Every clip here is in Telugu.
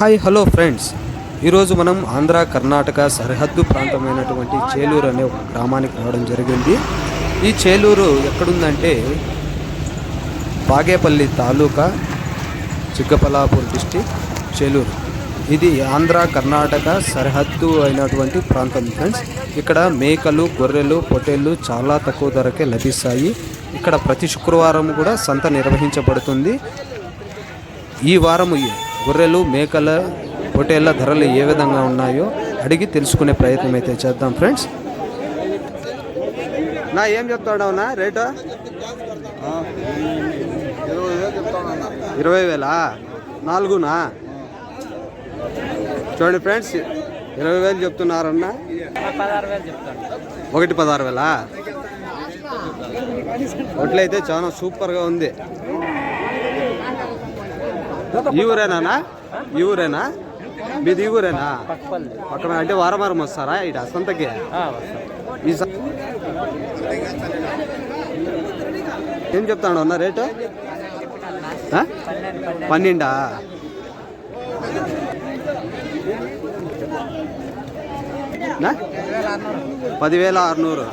Hi hello friends. ఈరోజు మనం ఆంధ్ర కర్ణాటక సరిహద్దు ప్రాంతమైనటువంటి చేలూరు అనే ఒక గ్రామానికి రావడం జరిగింది. ఈ చేలూరు ఎక్కడుందంటే బాగేపల్లి తాలూకా చిక్కపలాపూర్ డిస్టిక్ చేలూరు. ఇది ఆంధ్ర కర్ణాటక సరిహద్దు అయినటువంటి ప్రాంతం ఫ్రెండ్స్. ఇక్కడ మేకలు గొర్రెలు పొట్టేళ్ళు చాలా తక్కువ ధరకే లభిస్తాయి. ఇక్కడ ప్రతి శుక్రవారం కూడా సంత నిర్వహించబడుతుంది. ఈ వారము గొర్రెలు మేకల పొటేళ్ళ ధరలు ఏ విధంగా ఉన్నాయో అడిగి తెలుసుకునే ప్రయత్నం అయితే చేద్దాం ఫ్రెండ్స్. నా ఏం చెప్తాడవునా రేటు? ఇరవై వేలు నాలుగునా? చూడండి ఫ్రెండ్స్ ఇరవై వేలు చెప్తున్నారన్న. ఒకటి పదహారు వేలా? ఒట్లయితే చాలా సూపర్గా ఉంది. ఈ ఊరేనా ఈ ఊరేనా మీది ఈ ఊరేనా పక్కన అంటే వారం వారం వస్తారా ఇటు సంతకి ఈ స- ఏం చెప్తాడు అన్న రేటు? పన్నెండా? పదివేల ఆరునూరు.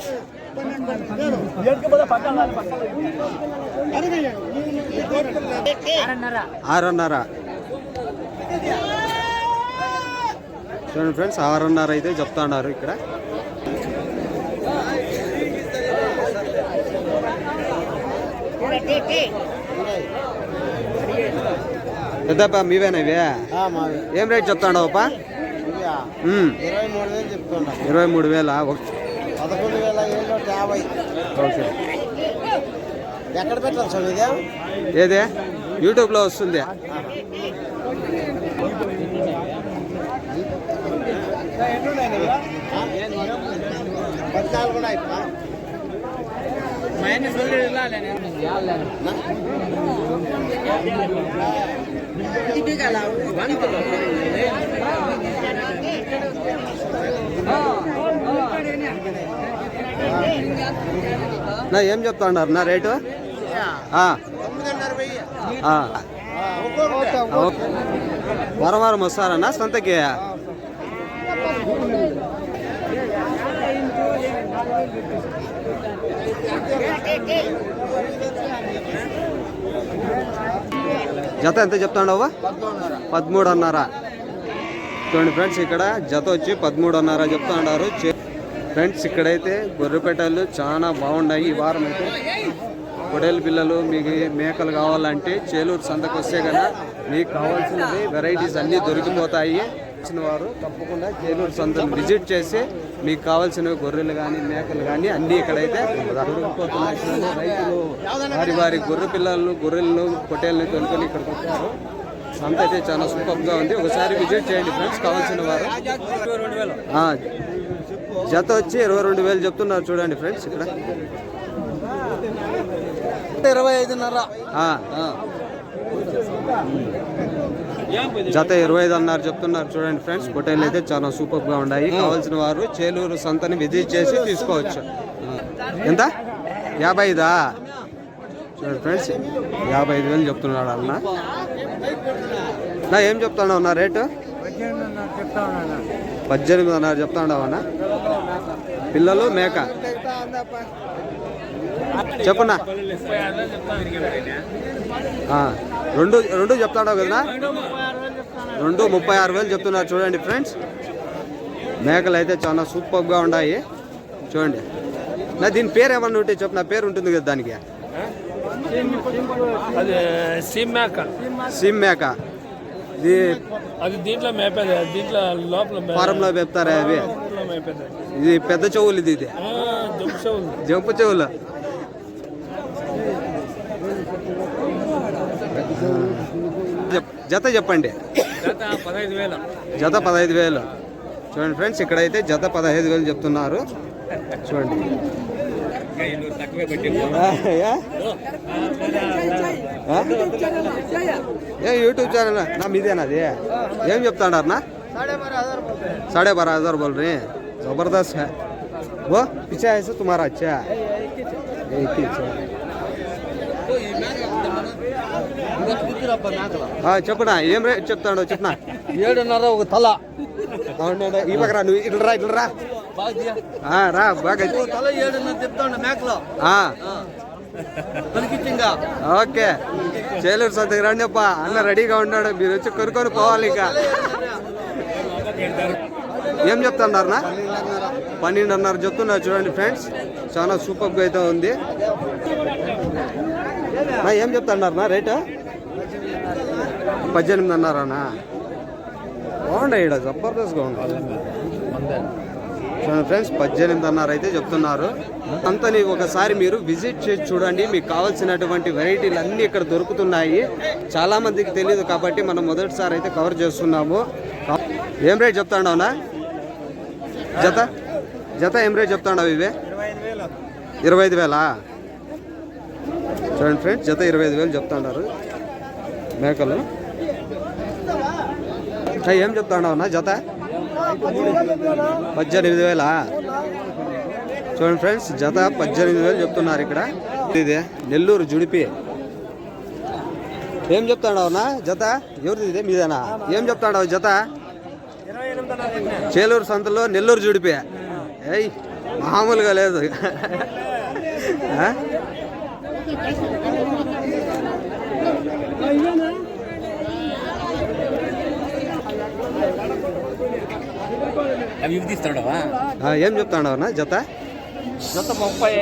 ఆరున్నర. చూడండి ఫ్రెండ్స్ ఆరున్నర అయితే చెప్తున్నారు ఇక్కడ. పెద్దప్ప మీవేనా ఇవే? ఏం రేట్ చెప్తాడవప్ప? ఇరవై మూడు వేలు చెప్తున్నా ఇరవై మూడు వేల? పదకొండు వేల ఏళ్ళు యాభై. ఓకే. ఎక్కడ పెట్టాలి సార్ ఇది ఏదే? యూట్యూబ్లో వస్తుంది. అయిపో నా ఏం చెప్తాడారు నా రేటు? ఓ- వారం వారం వస్తారన్నా? సొంతకి? జత ఎంత చెప్తాడవ్వా? పదమూడున్నర చూడండి ఫ్రెండ్స్ ఇక్కడ జత వచ్చి పదమూడున్నర చెప్తున్నారు ఫ్రెండ్స్ ఇక్కడైతే గొర్రెపేటలు చాలా బాగున్నాయి. ఈ వారం అయితే పొడేలు పిల్లలు మీకు మేకలు కావాలంటే చేలూరు సంతకు వస్తే కదా మీకు కావాల్సినవి వెరైటీస్ అన్నీ దొరికిపోతాయి. వచ్చిన వారు తప్పకుండా చేలూరు సంతను విజిట్ చేసి మీకు కావాల్సినవి గొర్రెలు కానీ మేకలు కానీ అన్నీ ఇక్కడైతే దొరికిపోతున్నాయి. రైతులు వారి వారి గొర్రె పిల్లలు గొర్రెలను పొట్టేళ్ళని తొలుకొని ఇక్కడికి వచ్చారు. సంత అయితే చాలా సూపర్గా ఉంది. ఒకసారి విజిట్ చేయండి ఫ్రెండ్స్ కావాల్సిన వారు. ఆ, జత వచ్చి ఇరవై రెండు వేలు చెప్తున్నారు చూడండి ఫ్రెండ్స్ ఇక్కడ. ఇరవై ఐదున్నర. ఆ, జత ఇరవై ఐదు అన్నారు చెప్తున్నారు చూడండి ఫ్రెండ్స్. పొటేలు అయితే చాలా సూపర్గా ఉన్నాయి. కావాల్సిన వారు చేలూరు సంతని విజిట్ చేసి తీసుకోవచ్చు. ఎంత? యాభై ఐదా చూడండి ఫ్రెండ్స్ యాభై ఐదు వేలు చెప్తున్నాడు అన్న. నా ఏం చెప్తున్నావు నా రేటు? పద్దెనిమిది అన్నారు చెప్తాడావు అన్న? పిల్లలు మేక. చెప్పున్నా. రెండు రెండు చెప్తాడావు కదా రెండు ముప్పై ఆరు వేలు చెప్తున్నారు చూడండి ఫ్రెండ్స్. మేకలు అయితే చాలా సూపర్గా ఉన్నాయి. చూడండి. నా దీని పేరు ఏమన్నా ఉంటే చెప్పు నా పేరు ఉంటుంది కదా దానికి. సిమ్ మేక. సిమ్ మేక. ఇది అది దీంట్లో మేపేది దీంట్లో లోపల ఫారంలో పెడతారా అవి? ఇది పెద్ద చెవులు ఇది ఇది. జంపు చెవులు. జత చెప్పండి. జత పదహైదు వేలు. చూడండి ఫ్రెండ్స్ ఇక్కడైతే జత పదహైదు వేలు చెప్తున్నారు. చూడండి. ఏ? ఆ? ఏ యూట్యూబ్ ఛానల్ నా మీదేనా అది ఏం చెప్తాడారు నా साढ़े बारह हजार बोल रहे हैं जबरदस्त है वो पीछे है से तुम्हारा अच्छा है एक ही अच्छा है। ఆ, చెప్పునా ఏం రేట్ చెప్తాడో చెప్పునా ఏడున్నర ఒక తల అవునా ఈ పక్కరా నువ్వు ఇట్లా రా ఇట్లా రా బాగా తల ఏడున్నర మేకలో. ఓకే. చేలూరు సంతకి రండి అప్ప. అన్న రెడీగా ఉన్నాడు. మీరు వచ్చి కొనుక్కొని పోవాలి ఇక. ఏం చెప్తున్నారు పన్నెండున్నర చెప్తున్నారు చూడండి ఫ్రెండ్స్. చాలా సూపర్గా అయితే ఉంది. ఏం చెప్తున్నారు నా రేటు? పద్దెనిమిదిన్నరనా బాగుండే ఇక్కడ జబర్దస్త్గా ఉంది. చూడండి ఫ్రెండ్స్ పద్దెనిమిదిన్నర అయితే చెప్తున్నారు. అంతని ఒకసారి మీరు విజిట్ చేసి చూడండి. మీకు కావాల్సినటువంటి వెరైటీలు అన్నీ ఇక్కడ దొరుకుతున్నాయి. చాలామందికి తెలియదు కాబట్టి మనం మొదటిసారి అయితే కవర్ చేస్తున్నాము. ఏం రేట్ చెప్తాండవునా జత? జత ఏం రేట్ చెప్తాండవు ఇవే? ఇరవై ఐదు వేలా? చూడండి ఫ్రెండ్స్ జత ఇరవై ఐదు వేలు చెప్తాండారు. మేకలు. ఏం చెప్తాండవునా జత? పద్దెనిమిది వేలా? చూడండి ఫ్రెండ్స్ జత పద్దెనిమిది వేలు చెప్తున్నారు ఇక్కడ. ఇదే నెల్లూరు జుడిపి. ఏం చెప్తాడవునా జత? ఎవరిది ఇదే? మీదేనా? ఏం చెప్తాడవు జత? చేలూరు సంతలో నెల్లూరు జుడిపి. ఏయ్ మామూలుగా లేదు. అవి ఇవి తీస్తాడవా ఆ, ఏం చెప్తాడవునా జత? జత ముప్పై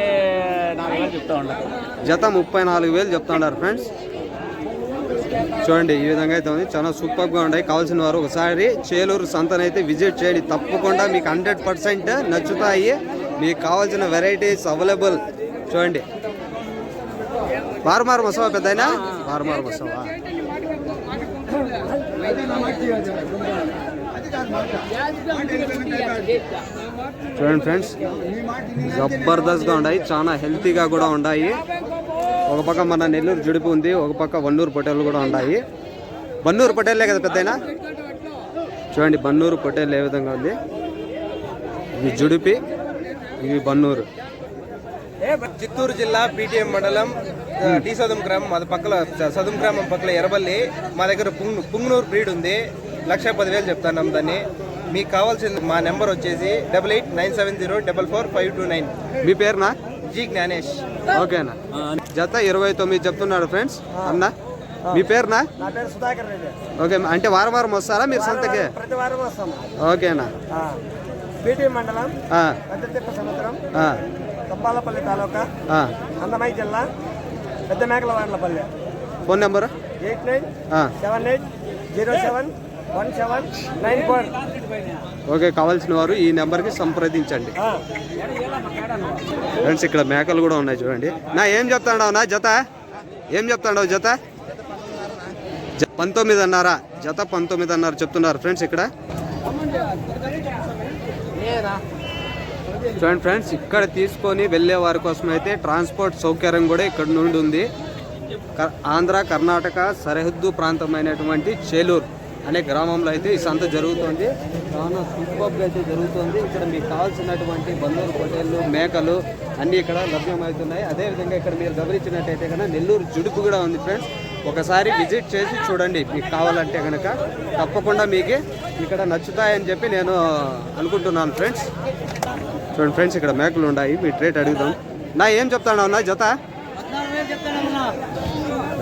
నాలుగు వేలు చెప్తా ఉండదు జత ముప్పై నాలుగు వేలు చెప్తున్నారు ఫ్రెండ్స్. చూడండి ఈ విధంగా అయితే ఉంది. చాలా సూపర్గా ఉన్నాయి. కావాల్సిన వారు ఒకసారి చేలూరు సంతనైతే విజిట్ చేయండి. తప్పకుండా మీకు హండ్రెడ్ పర్సెంట్ నచ్చుతాయి. మీకు కావాల్సిన వెరైటీస్ అవైలబుల్. చూడండి. వారమారు మసవా పెద్దయినా? వారమారు మసవా చూడండి ఫ్రెండ్స్ జబర్దస్త్గా ఉన్నాయి చాలా హెల్తీగా కూడా ఉన్నాయి. ఒక పక్క మన నెల్లూరు జుడిపి ఉంది ఒక పక్క వన్నూరు పొటేలు కూడా ఉన్నాయి. బన్నూరు పొటేలే కదా పెద్దయినా? చూడండి బన్నూరు పటేల్ ఏ విధంగా ఉంది? ఇవి జుడిపి ఇవి బన్నూరు. చిత్తూరు జిల్లా పీటీఎం మండలం టీ సదుం గ్రామం అది పక్కల సదుం గ్రామం పక్కల ఎరబల్లి మా దగ్గర పుంగ్ పుంగనూరు బ్రీడ్ ఉంది. లక్ష పదివేలు చెప్తాను దాన్ని. మీకు కావాల్సిన మా నెంబర్ వచ్చేసి double eight nine seven zero double four five two nine. మీ పేరునా? జీ జ్ఞానేష్. ఓకేనా జత ఇరవై తొమ్మిది చెప్తున్నారు ఫ్రెండ్స్. అన్న మీ పేరునా? నా పేరు సుధాకర్ రెడ్డి. ఓకే అంటే వారం వారం వస్తారా మీరు సంతకి? ప్రతి వారం వస్తాము ఓకేనా పీటీఎం మండలం ఆ, పెద్దతిప్ప సముద్రం ఆ, తప్పాలపల్లి తాలూకా ఆ. అన్నమయ్య జిల్లా పెద్ద మేకల Vadalapalli phone number? Eight nine ఆ, seven eight zero seven one seven nine four. Okay కావాల్సిన వారు ఈ నెంబర్కి సంప్రదించండి. ఫ్రెండ్స్ ఇక్కడ మేకలు కూడా ఉన్నాయి చూడండి. నా ఏం చెప్తాడావు నా జత? ఏం చెప్తాడావు జత? పంతొమ్మిది అన్నారా? జత పంతొమ్మిది అన్నారు చెప్తున్నారు ఫ్రెండ్స్ ఇక్కడ. చూడండి ఫ్రెండ్స్ ఇక్కడ తీసుకొని వెళ్ళే వారి కోసం అయితే ట్రాన్స్పోర్ట్ సౌకర్యం కూడా ఇక్కడ నుండి ఉంది. ఆంధ్ర కర్ణాటక సరిహద్దు ప్రాంతమైనటువంటి చేలూరు. అనే గ్రామంలో అయితే ఈ సంత జరుగుతుంది. చాలా సూపర్గా అయితే జరుగుతుంది. ఇక్కడ మీకు కావాల్సినటువంటి బందూరు పొటేళ్ళు మేకలు అన్నీ ఇక్కడ లభ్యమవుతున్నాయి. అదేవిధంగా ఇక్కడ మీరు గమనించినట్టయితే కనుక నెల్లూరు జుడుపు కూడా ఉంది ఫ్రెండ్స్. ఒకసారి విజిట్ చేసి చూడండి మీకు కావాలంటే కనుక. తప్పకుండా మీకు ఇక్కడ నచ్చుతాయని చెప్పి నేను అనుకుంటున్నాను ఫ్రెండ్స్. చూడండి ఫ్రెండ్స్ ఇక్కడ మేకలు ఉన్నాయి. మీ రేట్ అడుగుదాం. నా ఏం చెప్తాను నా జత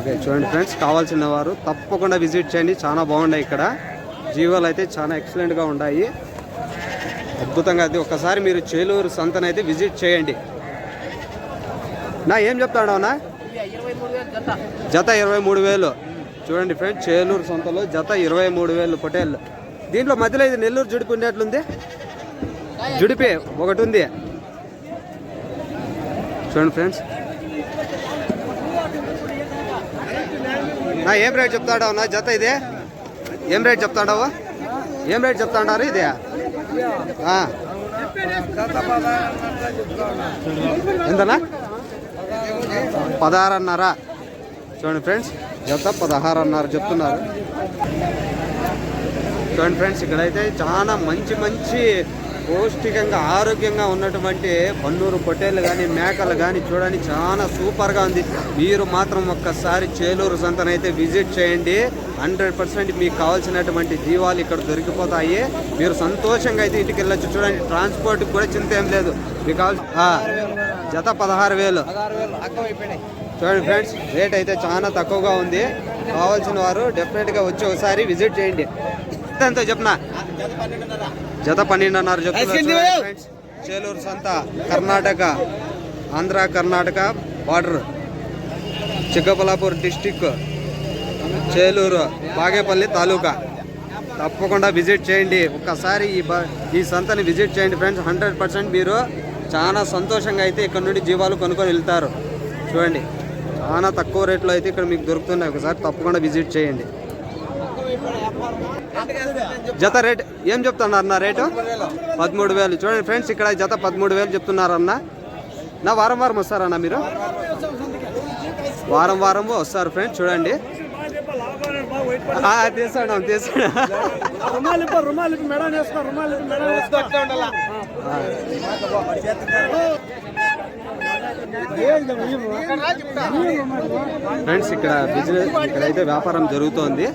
ఓకే చూడండి ఫ్రెండ్స్ కావాల్సిన వారు తప్పకుండా విజిట్ చేయండి. చాలా బాగున్నాయి ఇక్కడ. జీవాలు అయితే చాలా ఎక్సలెంట్గా ఉన్నాయి. అద్భుతంగా అది ఒకసారి మీరు చేలూరు సంతనైతే విజిట్ చేయండి. నా ఏం చెప్తాడు నా జత ఇరవై మూడు వేలు. చూడండి ఫ్రెండ్స్ చేలూరు సొంతలో జత ఇరవై మూడు వేలు పొటేళ్ళు. దీంట్లో మధ్యలో ఇది నెల్లూరు జుడిపి ఉండేట్లుంది? జుడిపి ఒకటి ఉంది. చూడండి ఫ్రెండ్స్ నా ఏం రేట్ చెప్తాడావు నా జత ఇదే? ఏం రేట్ చెప్తాడావు ఏం రేట్ చెప్తాడారు ఇదే? ఆ. ఎంతనా? పదహారన్నర. చూడండి ఫ్రెండ్స్ జత పదహారన్నర చెప్తున్నారు. చూడండి ఫ్రెండ్స్ ఇక్కడైతే చాలా మంచి మంచి పౌష్టికంగా ఆరోగ్యంగా ఉన్నటువంటి పన్నూరు పొట్టేళ్ళు కానీ మేకలు కానీ చూడండి చాలా సూపర్గా ఉంది. మీరు మాత్రం ఒక్కసారి చేలూరు సంతనైతే విజిట్ చేయండి. హండ్రెడ్ పర్సెంట్ మీకు కావాల్సినటువంటి జీవాలు ఇక్కడ దొరికిపోతాయి. మీరు సంతోషంగా అయితే ఇంటికి వెళ్ళొచ్చు. చూడండి ట్రాన్స్పోర్ట్ కూడా చింత ఏం లేదు. మీకు కావాల్సిన జత పదహారు వేలు. చూడండి ఫ్రెండ్స్ రేట్ అయితే చాలా తక్కువగా ఉంది. కావాల్సిన వారు డెఫినెట్గా వచ్చి ఒకసారి విజిట్ చేయండి. ఎంతో చెప్పనా? జత పన్నెండున్నర చెప్తున్నారు చేలూరు సంత కర్ణాటక ఆంధ్ర కర్ణాటక బార్డర్. చిక్కబల్లాపూర్ డిస్టిక్ చేలూరు బాగేపల్లి తాలూకా. తప్పకుండా విజిట్ చేయండి. ఒక్కసారి ఈ బ ఈ సంతని విజిట్ చేయండి ఫ్రెండ్స్ హండ్రెడ్ పర్సెంట్ మీరు చాలా సంతోషంగా అయితే ఇక్కడ నుండి జీవాలు కొనుక్కొని వెళ్తారు. చూడండి చాలా తక్కువ రేట్లో అయితే ఇక్కడ మీకు దొరుకుతున్నాయి. ఒకసారి తప్పకుండా విజిట్ చేయండి. జత రేట్ ఏం చెప్తున్నారు అన్న రేటు? పదమూడు వేలు. చూడండి ఫ్రెండ్స్ ఇక్కడ జత పదమూడు వేలు చెప్తున్నారు అన్న నా వారం వారం వస్తారన్న మీరు? వారం వారం వస్తారు ఫ్రెండ్స్ చూడండి. ఆ, తీసాడు తీసాడు రుమాలి రుమాలి మెడ వేసుకో రుమాలి మెడ ఫ్రెండ్స్ ఇక్కడ బిజినెస్ ఇక్కడైతే వ్యాపారం జరుగుతోంది.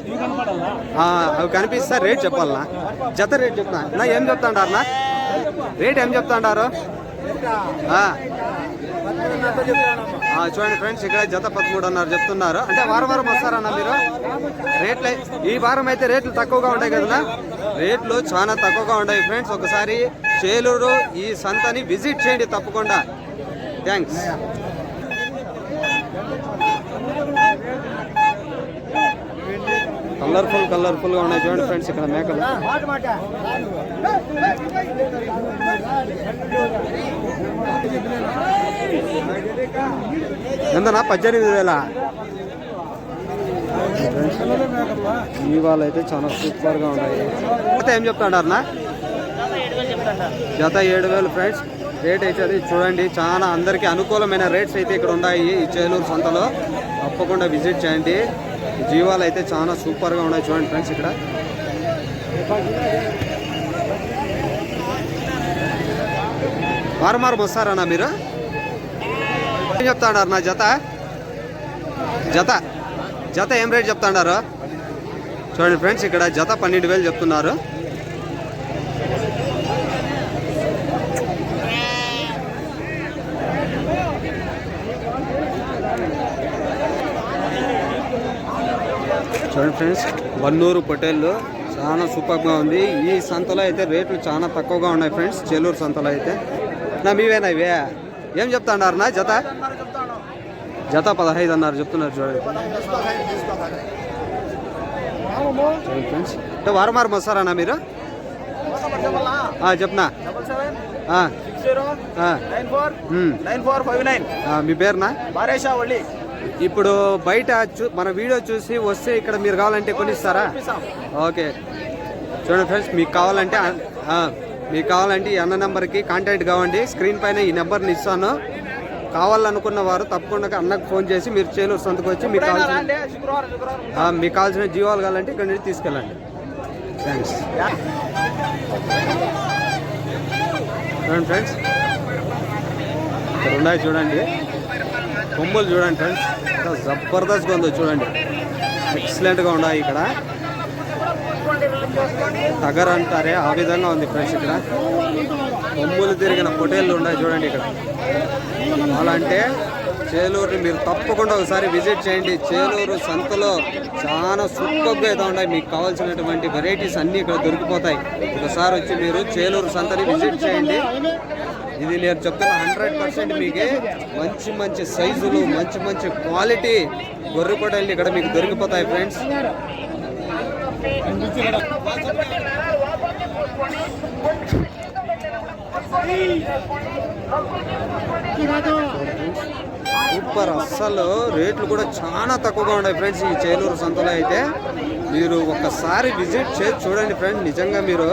అవి కనిపిస్తా రేట్ చెప్పాలనా జత రేట్ చెప్తా నా ఏం చెప్తాండారు నా రేట్ ఏం చెప్తాండారు? చూడండి ఫ్రెండ్స్ ఇక్కడ జత పదమూడు అన్నారు చెప్తున్నారు. అంటే వారం వారం వస్తారన్న మీరు? రేట్లు ఈ వారం అయితే రేట్లు తక్కువగా ఉంటాయి కదా రేట్లు చాలా తక్కువగా ఉంటాయి ఫ్రెండ్స్. ఒకసారి చేలూరు ఈ సంతని విజిట్ చేయండి తప్పకుండా. థ్యాంక్స్ కలర్ఫుల్ కలర్ఫుల్గా ఉన్నాయి చూడండి ఫ్రెండ్స్ ఇక్కడ మేకలు. ఎంతనా? పద్దెనిమిది వేల? ఇవాళ అయితే చాలా సూపర్గా ఉన్నాయి. ఏం చెప్తాడారనా జత ఏడు వేలు ఫ్రెండ్స్ రేట్ అయితే అది చూడండి. చాలా అందరికీ అనుకూలమైన రేట్స్ అయితే ఇక్కడ ఉన్నాయి ఈ చేలూరు సంతలో. తప్పకుండా విజిట్ చేయండి. జీవాలు అయితే చాలా సూపర్గా ఉన్నాయి చూడండి ఫ్రెండ్స్ ఇక్కడ. వారం వారం వస్తారన్నా మీరు? ఏం చెప్తాడారు నా జత? జత? జత ఏం రేట్ చెప్తాడారు? చూడండి ఫ్రెండ్స్ ఇక్కడ జత పన్నెండు వేలు చెప్తున్నారు. చూడండి ఫ్రెండ్స్ వన్నూరు పొటేళ్ళు చాలా సూపర్గా ఉంది. ఈ సంతలో అయితే రేట్లు చాలా తక్కువగా ఉన్నాయి ఫ్రెండ్స్ చెల్లూరు సంతలో అయితే. నా మీవేనా ఇవే? ఏం చెప్తాన్నారు నా జత? జత పదహైదు అన్నారు చెప్తున్నారు చూడండి. ఫ్రెండ్స్ అంటే వారం వారం వస్తారన్నా మీరు? చెప్పనా? మీ పేరునా? బారేషా ఒళ్ళి ఇప్పుడు బయట మన వీడియో చూసి వస్తే ఇక్కడ మీరు కావాలంటే కొనిస్తారా? ఓకే. చూడండి ఫ్రెండ్స్ మీకు కావాలంటే మీకు కావాలంటే ఈ అన్న నెంబర్కి కాంటాక్ట్ కావండి. స్క్రీన్ పైన ఈ నెంబర్ని ఇస్తాను. కావాలనుకున్న వారు తప్పకుండా అన్నకు ఫోన్ చేసి మీరు చేలూరు సంతకు వచ్చి మీకు కావాల్సిన మీకు కావాల్సిన జీవాలు కావాలంటే ఇక్కడ నుండి తీసుకెళ్ళండి. థ్యాంక్స్ చూడండి ఫ్రెండ్స్ ఇక్కడ ఉన్నాయి చూడండి. కొమ్ములు చూడండి ఫ్రెండ్స్ ఎంత జబర్దస్త్గా ఉందో చూడండి. ఎక్సలెంట్గా ఉన్నాయి ఇక్కడ. తగర్ అంటారే ఆ విధంగా ఉంది ఫ్రెండ్స్ ఇక్కడ. కొమ్ములు తిరిగిన పొటేళ్ళు ఉన్నాయి చూడండి ఇక్కడ. అలా అంటే చేలూరుని మీరు తప్పకుండా ఒకసారి విజిట్ చేయండి. చేలూరు సంతలో చాలా సూపర్గా అయితే ఉన్నాయి. మీకు కావాల్సినటువంటి వెరైటీస్ అన్నీ ఇక్కడ దొరికిపోతాయి. ఒకసారి వచ్చి మీరు చేలూరు సంతని విజిట్ చేయండి. ఇది నేను చెప్తున్న హండ్రెడ్ పర్సెంట్ మీకే మంచి మంచి సైజులు మంచి మంచి క్వాలిటీ గొర్రె పొటేళ్ళు ఇక్కడ మీకు దొరికిపోతాయి ఫ్రెండ్స్. సూపర్. అస్సలు రేట్లు కూడా చాలా తక్కువగా ఉన్నాయి ఫ్రెండ్స్ ఈ చేలూరు సంతలో అయితే. మీరు ఒక్కసారి విజిట్ చేసి చూడండి ఫ్రెండ్స్ నిజంగా మీరు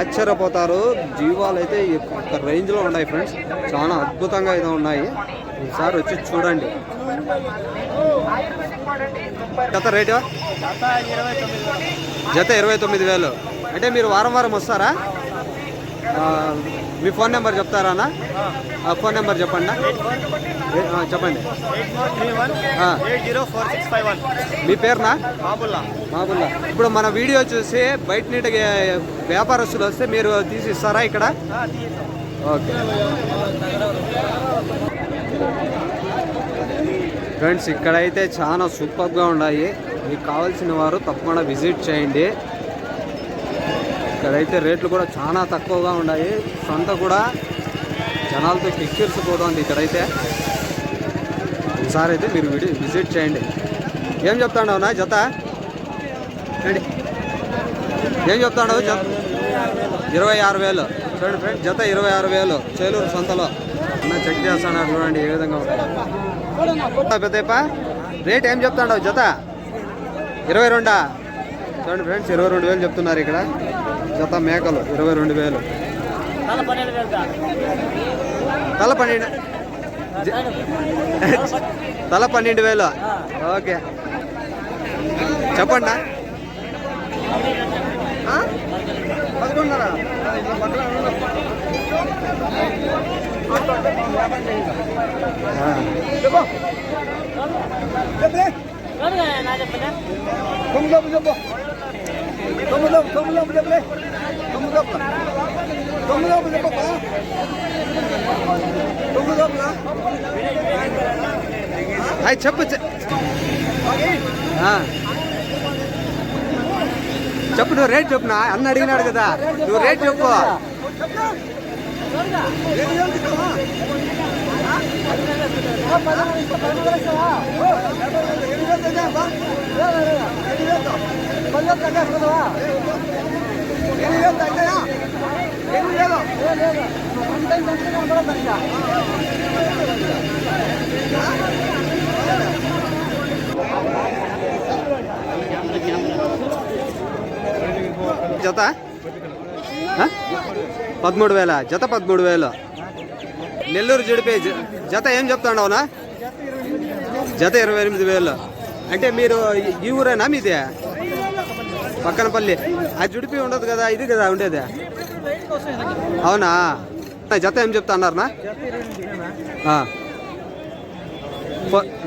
ఆశ్చర్యపోతారు. జీవాలు అయితే ఒక రేంజ్లో ఉన్నాయి ఫ్రెండ్స్. చాలా అద్భుతంగా అయితే ఉన్నాయి. ఒకసారి వచ్చి చూడండి. జత రేటు? జత ఇరవై తొమ్మిది వేలు. అంటే మీరు వారం వారం వస్తారా? మీ ఫోన్ నెంబర్ చెప్తారా అన్న? ఆ, ఫోన్ నెంబర్ చెప్పండి చెప్పండి. మీ పేరునా? బాబుల్లా మామూలుగా ఇప్పుడు మన వీడియో చూసి బయట నీటికి వ్యాపారస్తులు వస్తే మీరు తీసి ఇస్తారా ఇక్కడ? ఓకే. ఫ్రెండ్స్ ఇక్కడైతే చాలా సూపర్గా ఉన్నాయి. మీకు కావాల్సిన వారు తప్పకుండా విజిట్ చేయండి. ఇక్కడైతే రేట్లు కూడా చాలా తక్కువగా ఉన్నాయి. సొంత కూడా జనాలతో కిక్కిరిసిపోతుంది ఇక్కడైతే. ఈసారి అయితే మీరు విడి విజిట్ చేయండి. ఏం చెప్తాడు నా జత? రండి. ఏం చెప్తాడు జత? ఇరవై ఆరు వేలు. చూడండి ఫ్రెండ్ జత ఇరవై ఆరు వేలు. చేలూరు సొంతలో. చెక్ చేస్తాను చూడండి ఏ విధంగా ఉంటుంది పెద్దప్ప రేట్ ఏం చెప్తాడు జత? ఇరవై రెండా? చూడండి ఫ్రెండ్స్ ఇరవై రెండు వేలు చెప్తున్నారు ఇక్కడ. జత మేకలు ఇరవై రెండు వేలు. తల పన్నెండు తల పన్నెండు వేలు. ఓకే. చెప్పండి? పదకొండున్నర? అయి చెప్పు cepat. ఆ. చెప్పు నువ్వు రేట్ చెప్పు నా అన్న అడిగినాడు కదా నువ్వు రేట్ చెప్పు జత? పదమూడు వేల. జత పదమూడు వేలు. నెల్లూరు జుడిపే జత ఏం చెప్తాండవునా? జత ఇరవై ఎనిమిది వేలు. అంటే మీరు ఈ- ఊరేనా మీది? పక్కనపల్లి. ఆ జుడిపి ఉండదు కదా ఇది కదా ఉండేది. అవునా? జత ఏం చెప్తా అన్నారనా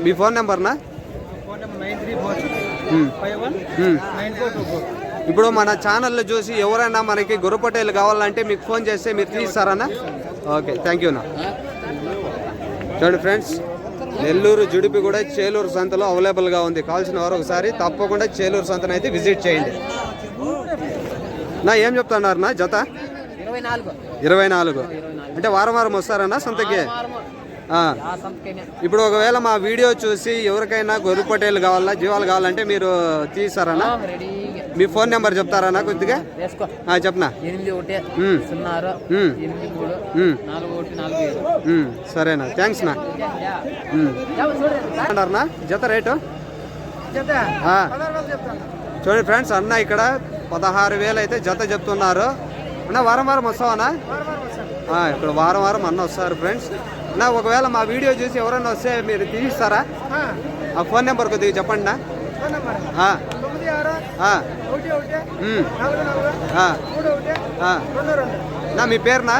మీ ఫోన్ నెంబర్నా? ఇప్పుడు మన ఛానల్లో చూసి ఎవరైనా మనకి గుర్రపట్టేలు కావాలంటే మీకు ఫోన్ చేస్తే మీరు తీస్తారన్నా? ఓకే థ్యాంక్ యూ నా చూడండి ఫ్రెండ్స్ నెల్లూరు జుడిపి కూడా చేలూరు సంతలో అవైలబుల్గా ఉంది. కావాల్సిన వారు ఒకసారి తప్పకుండా చేలూరు సంతను అయితే విజిట్ చేయండి. నా ఏం చెప్తున్నారు నా జత? ఇరవై నాలుగు. అంటే వారం వారం వస్తారన్నా సంతకి. ఇప్పుడు ఒకవేళ మా వీడియో చూసి ఎవరికైనా గొర్రె పటేలు కావాలా జీవాలు కావాలంటే మీరు తీస్తారన్నా? రెడీగా మీ ఫోన్ నెంబర్ చెప్తారన్నా కొద్దిగా? వేసుకో. ఆ, చెప్పనా? ఎనిమిది ఒకటి సున్నా ఎనిమిది మూడు నాలుగు నాలుగు సరేనా. థ్యాంక్స్ నా. అంటారనా? జత రేటు? ఆ. చూడండి ఫ్రెండ్స్ అన్న ఇక్కడ పదహారు వేలు అయితే జత చెప్తున్నారు. అన్న వారం వారం వస్తావనా ఆ, ఇక్కడ వారం వారం అన్న వస్తారు ఫ్రెండ్స్. నా ఒకవేళ మా వీడియో చూసి ఎవరైనా వస్తే మీరు తీసిస్తారా ఆ. ఫోన్ నెంబర్ కొద్దిగా చెప్పండి నా నా మీ పేరునా?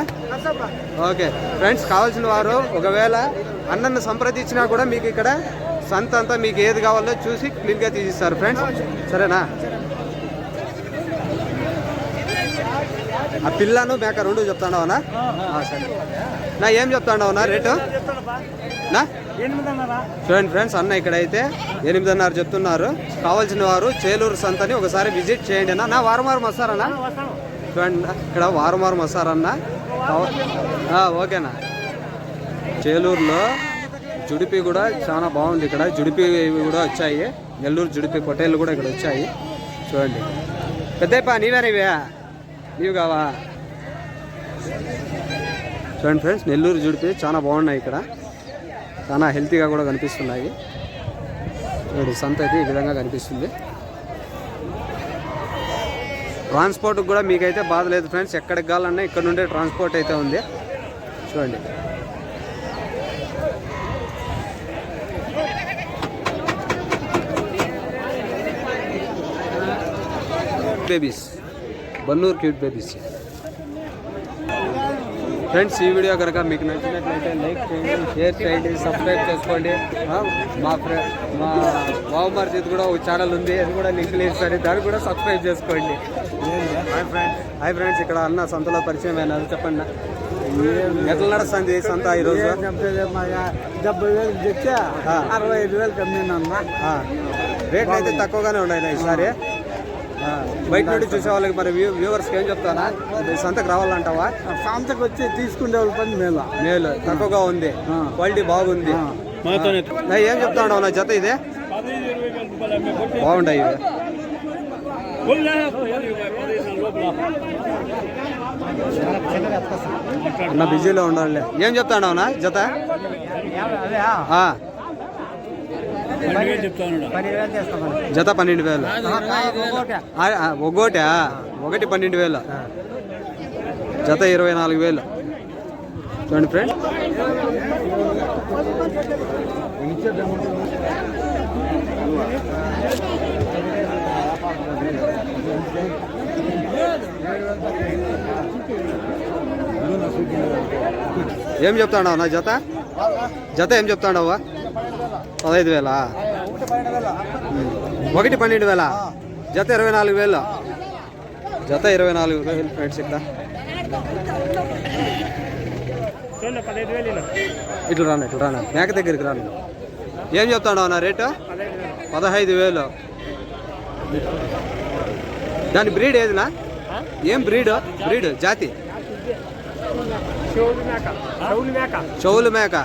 ఓకే. ఫ్రెండ్స్ కావాల్సిన వారు ఒకవేళ అన్నను సంప్రదించినా కూడా మీకు ఇక్కడ సంత అంతా మీకు ఏది కావాలో చూసి క్లీన్గా తీసిస్తారు ఫ్రెండ్స్. సరేనా? ఆ పిల్లను మేక రెండు చెప్తాండవనా? సరే. నా ఏం చెప్తాండవనా రేటు? నా? చూడండి ఫ్రెండ్స్ అన్న ఇక్కడైతే ఎనిమిదిన్నర చెప్తున్నారు. కావాల్సిన వారు చేలూరు సంతని ఒకసారి విజిట్ చేయండి అన్న. నా వారం వారం వస్తారన్నా చూడండి ఇక్కడ వారం వారం వస్తారన్న ఓకేనా చేలూరులో జుడిపి కూడా చాలా బాగుంది ఇక్కడ. జుడిపి కూడా వచ్చాయి. నెల్లూరు జుడిపి పొట్టేళ్ళు కూడా ఇక్కడ వచ్చాయి. చూడండి. పెద్దప్ప నీవేనా ఇవే? నీవు కావా? చూడండి ఫ్రెండ్స్ నెల్లూరు జుడిపి చాలా బాగున్నాయి ఇక్కడ. చాలా హెల్తీగా కూడా కనిపిస్తున్నాయి. చూడండి సంత అయితే ఈ విధంగా కనిపిస్తుంది. ట్రాన్స్పోర్ట్ కూడా మీకైతే బాధ లేదు ఫ్రెండ్స్. ఎక్కడికి కావాలన్నా ఇక్కడ నుండే ట్రాన్స్పోర్ట్ అయితే ఉంది. చూడండి. Babies Bannur cute babies friends ఈ వీడియో కనుక మీకు నచ్చినట్లయితే లైక్ చేయండి షేర్ చేయండి సబ్స్క్రైబ్ చేసుకోండి. మా ఫ్రె మా బావమర్జిత్ కూడా ఒక ఛానల్ ఉంది అది కూడా లింక్ లేదు దాన్ని కూడా సబ్స్క్రైబ్ చేసుకోండి. హాయ్ ఫ్రెండ్స్ హాయ్ ఫ్రెండ్స్ ఇక్కడ అన్న సంతలో పరిచయం అయినారు చెప్పండి. ఎట్లా నడుస్తుంది సంత ఈరోజు? డెబ్బై వేలు చెప్తే. అరవై ఐదు వేలు కమ్మినమ్మా ఆ, రేట్లు అయితే తక్కువగానే ఉన్నాయి ఈసారి బయట నుండి చూసే వాళ్ళకి మరి వ్యూ వ్యూవర్స్కి ఏం చెప్తానా? సంతకు రావాలంటావా? సంతకు వచ్చి తీసుకునే వాళ్ళ పని మేళ మేలు. తక్కువగా ఉంది. క్వాలిటీ బాగుంది. ఏం చెప్తా నా జత ఇదే? బాగుంటాయి ఇవి. అన్న బిజీలో ఉండాలి ఏం చెప్తా ఉన్నావు నా జత? జత పన్నెండు వేలు. ఒక్కోటా. ఒకటి పన్నెండు వేలు. జత ఇరవై నాలుగు వేలు. చూడండి ఫ్రెండ్ ఏం చెప్తాడావు నా జత? జత ఏం చెప్తాడావా? పదహైదు వేలా? ఒకటి పన్నెండు వేల. జత ఇరవై నాలుగు వేలు. జత ఇరవై నాలుగు వేలు. ఫ్రెండ్స్ ఇక్కడ ఇట్లా రాను ఇట్లా రాను. మేక దగ్గరికి రాను. ఏం చెప్తాడు నా రేటు? పదహైదు వేలు. దాని బ్రీడ్ ఏదినా? ఏం బ్రీడ్? బ్రీడ్ జాతి? చెవులు మేక.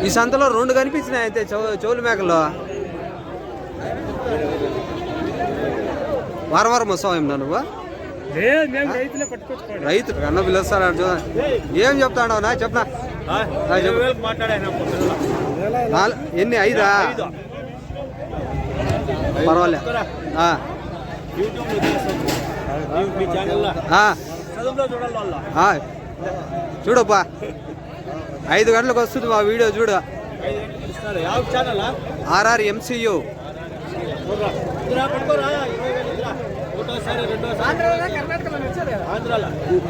ఈ సంతలో రెండు కనిపించినాయి అయితే చెవు చెవులు మేకలు వారం వారం వస్తావు ఏమన్నా నువ్వు రైతు అన్న పిలుస్తాడు చూడ. ఏం చెప్తాడు నా? చెప్పనా? ఎన్ని? ఐదా? పర్వాలే. ఆ. ఆ. ఆ. చూడప్పా ఐదు గంటలకు వస్తుంది మా వీడియో చూడ. ఆర్ఆర్ ఎంసీయూ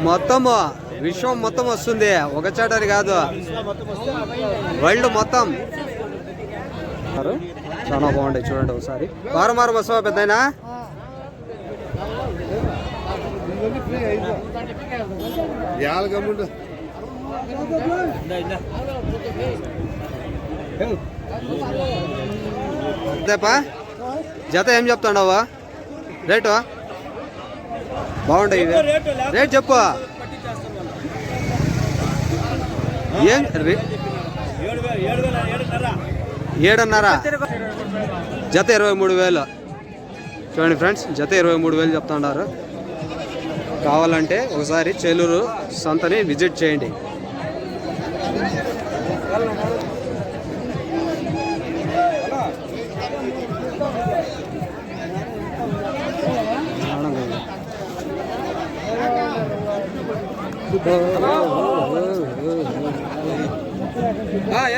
మొత్తము విశ్వం మొత్తం వస్తుంది. ఒక చాటని కాదు. వరల్డ్ మొత్తం. చాలా బాగుంటాయి చూడండి ఒకసారి. వారం వారం వస్తావా పెద్దయినా? అంతేపా జత ఏం చెప్తాడవా రేటు? బాగుంటాయి రేట్ చెప్పు. ఏం? ఏడున్నర. జత ఇరవై మూడు వేలు. చూడండి ఫ్రెండ్స్ జత ఇరవై మూడు వేలు చెప్తున్నారు కావాలంటే ఒకసారి చెల్లూరు సంతని విజిట్ చేయండి. 嗯嗯嗯